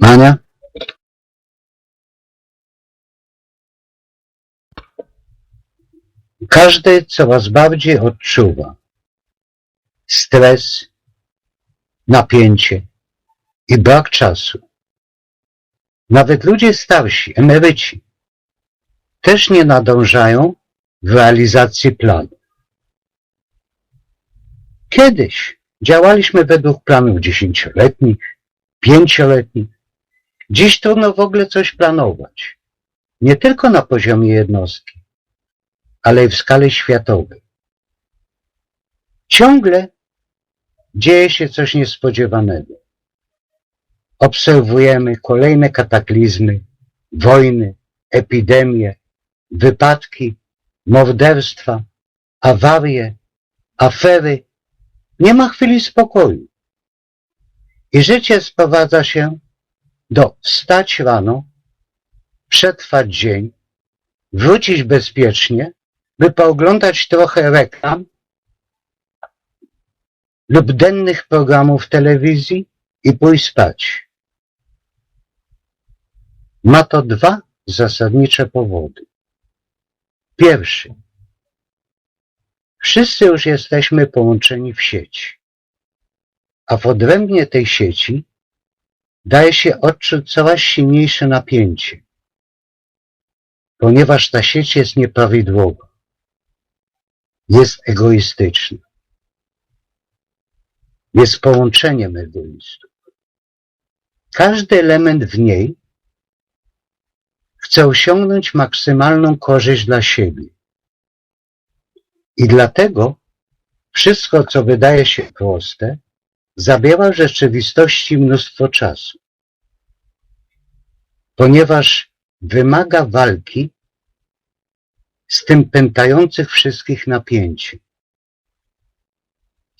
Ania? Każdy coraz bardziej odczuwa stres, napięcie i brak czasu. Nawet ludzie starsi, emeryci, też nie nadążają w realizacji planu. Kiedyś działaliśmy według planów dziesięcioletnich, pięcioletnich. Dziś trudno w ogóle coś planować. Nie tylko na poziomie jednostki, ale i w skali światowej. Ciągle dzieje się coś niespodziewanego. Obserwujemy kolejne kataklizmy, wojny, epidemie, wypadki, morderstwa, awarie, afery. Nie ma chwili spokoju. I życie sprowadza się do wstać rano, przetrwać dzień, wrócić bezpiecznie, by pooglądać trochę reklam lub dennych programów telewizji i pójść spać. Ma to dwa zasadnicze powody. Pierwszy. Wszyscy już jesteśmy połączeni w sieci, a w odrębnie tej sieci daje się odczuć coraz silniejsze napięcie, ponieważ ta sieć jest nieprawidłowa, jest egoistyczna, jest połączeniem egoistów. Każdy element w niej chce osiągnąć maksymalną korzyść dla siebie. I dlatego wszystko, co wydaje się proste, zabiera rzeczywistości mnóstwo czasu. Ponieważ wymaga walki z tym pętających wszystkich napięci.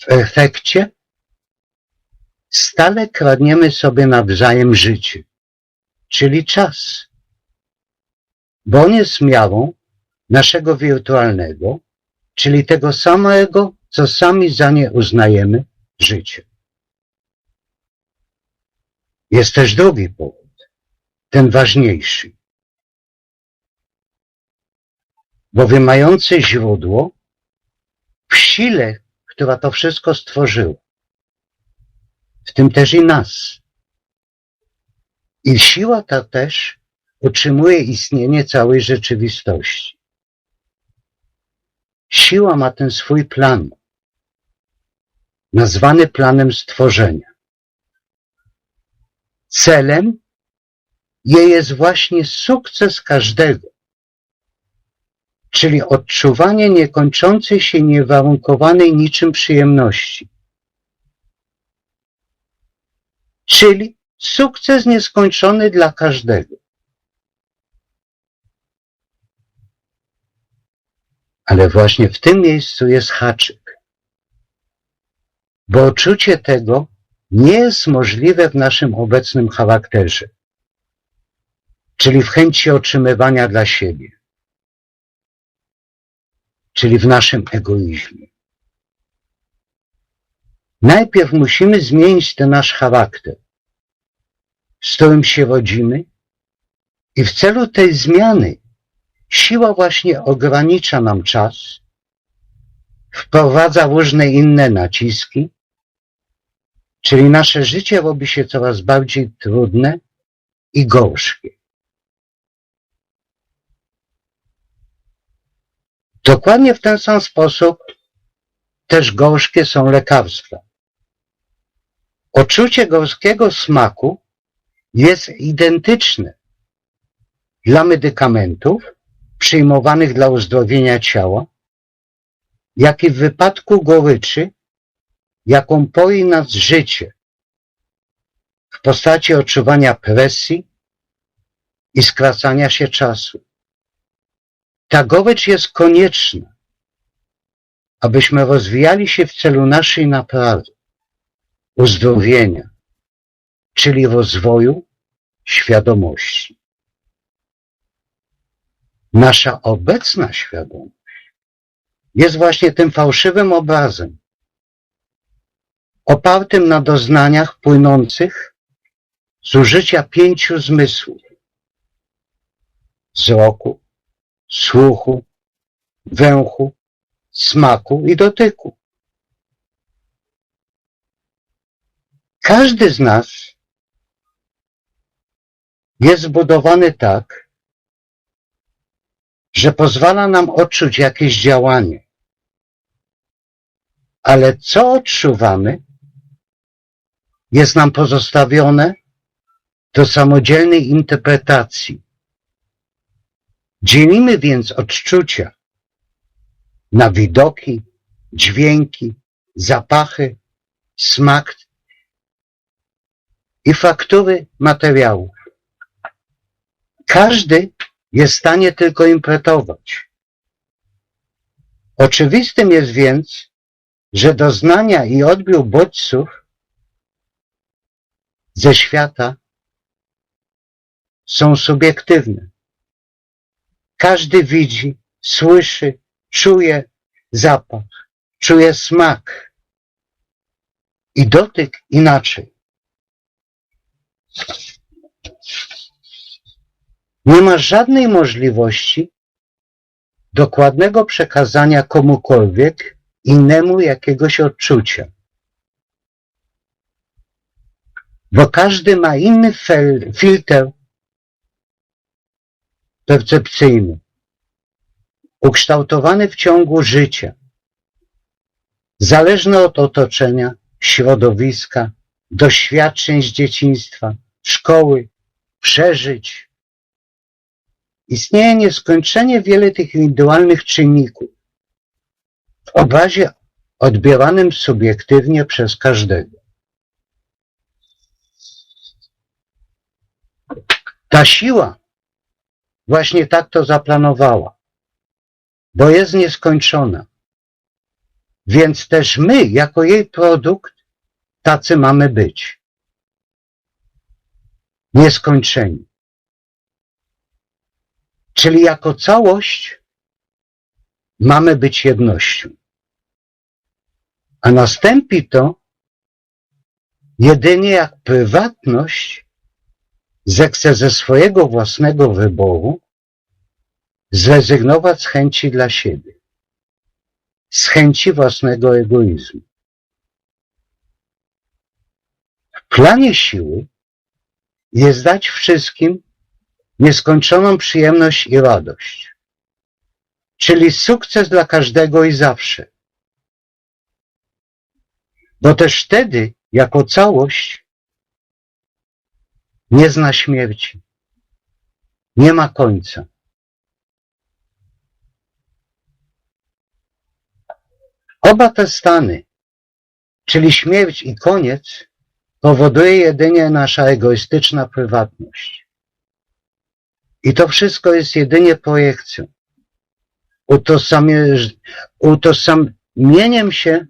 W efekcie stale kradniemy sobie nawzajem życie, czyli czas, bo on jest miarą naszego wirtualnego, czyli tego samego, co sami za nie uznajemy, życie. Jest też drugi powód, ten ważniejszy. Bowiem mający źródło w sile, która to wszystko stworzyła, w tym też i nas. I siła ta też utrzymuje istnienie całej rzeczywistości. Siła ma ten swój plan, nazwany planem stworzenia. Celem jej jest właśnie sukces każdego, czyli odczuwanie niekończącej się, niewarunkowanej niczym przyjemności. Czyli sukces nieskończony dla każdego. Ale właśnie w tym miejscu jest haczyk. Bo odczucie tego nie jest możliwe w naszym obecnym charakterze, czyli w chęci otrzymywania dla siebie, czyli w naszym egoizmie. Najpierw musimy zmienić ten nasz charakter, z którym się rodzimy i w celu tej zmiany siła właśnie ogranicza nam czas, wprowadza różne inne naciski, czyli nasze życie robi się coraz bardziej trudne i gorzkie. Dokładnie w ten sam sposób też gorzkie są lekarstwa. Odczucie gorzkiego smaku jest identyczne dla medykamentów przyjmowanych dla uzdrowienia ciała, jak i w wypadku goryczy, jaką poi nas życie w postaci odczuwania presji i skracania się czasu. Ta gorycz jest konieczna, abyśmy rozwijali się w celu naszej naprawy, uzdrowienia, czyli rozwoju świadomości. Nasza obecna świadomość jest właśnie tym fałszywym obrazem, opartym na doznaniach płynących zużycia pięciu zmysłów wzroku, słuchu, węchu, smaku i dotyku. Każdy z nas jest zbudowany tak, że pozwala nam odczuć jakieś działanie. Ale co odczuwamy, jest nam pozostawione do samodzielnej interpretacji. Dzielimy więc odczucia na widoki, dźwięki, zapachy, smak i faktury materiałów. Każdy jest w stanie tylko impretować. Oczywistym jest więc, że doznania i odbiór bodźców ze świata są subiektywne. Każdy widzi, słyszy, czuje zapach, czuje smak i dotyk inaczej. Nie ma żadnej możliwości dokładnego przekazania komukolwiek innemu jakiegoś odczucia. Bo każdy ma inny filtr percepcyjny, ukształtowany w ciągu życia, zależny od otoczenia, środowiska, doświadczeń z dzieciństwa, szkoły, przeżyć. Istnieje nieskończenie wiele tych indywidualnych czynników w obrazie odbieranym subiektywnie przez każdego. Ta siła właśnie tak to zaplanowała, bo jest nieskończona. Więc też my, jako jej produkt, tacy mamy być. Nieskończeni. Czyli jako całość mamy być jednością. A nastąpi to jedynie jak prywatność zechce ze swojego własnego wyboru zrezygnować z chęci dla siebie, z chęci własnego egoizmu. W planie siły jest dać wszystkim nieskończoną przyjemność i radość, czyli sukces dla każdego i zawsze. Bo też wtedy, jako całość, nie zna śmierci. Nie ma końca. Oba te stany, czyli śmierć i koniec, powoduje jedynie nasza egoistyczna prywatność. I to wszystko jest jedynie projekcją. Utożsamieniem się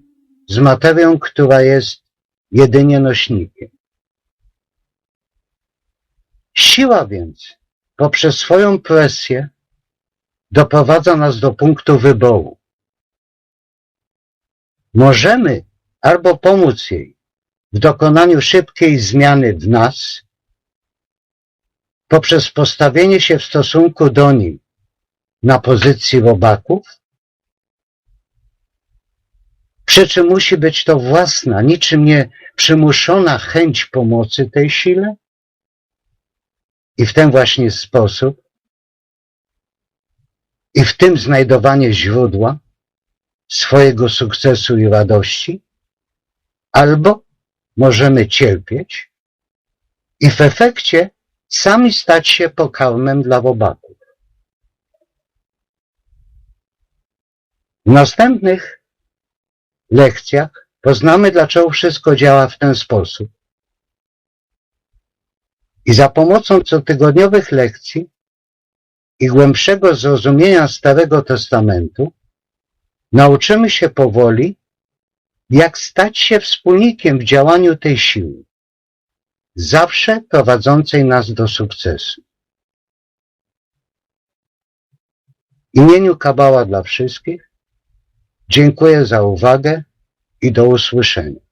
z materią, która jest jedynie nośnikiem. Siła więc poprzez swoją presję doprowadza nas do punktu wyboru. Możemy albo pomóc jej w dokonaniu szybkiej zmiany w nas, poprzez postawienie się w stosunku do niej na pozycji robaków, przy czym musi być to własna, niczym nie przymuszona chęć pomocy tej sile i w ten właśnie sposób i w tym znajdowanie źródła swojego sukcesu i radości, albo możemy cierpieć i w efekcie sami stać się pokarmem dla robaków. W następnych lekcjach poznamy, dlaczego wszystko działa w ten sposób. I za pomocą cotygodniowych lekcji i głębszego zrozumienia Starego Testamentu nauczymy się powoli, jak stać się wspólnikiem w działaniu tej siły, zawsze prowadzącej nas do sukcesu. W imieniu Kabała dla wszystkich dziękuję za uwagę i do usłyszenia.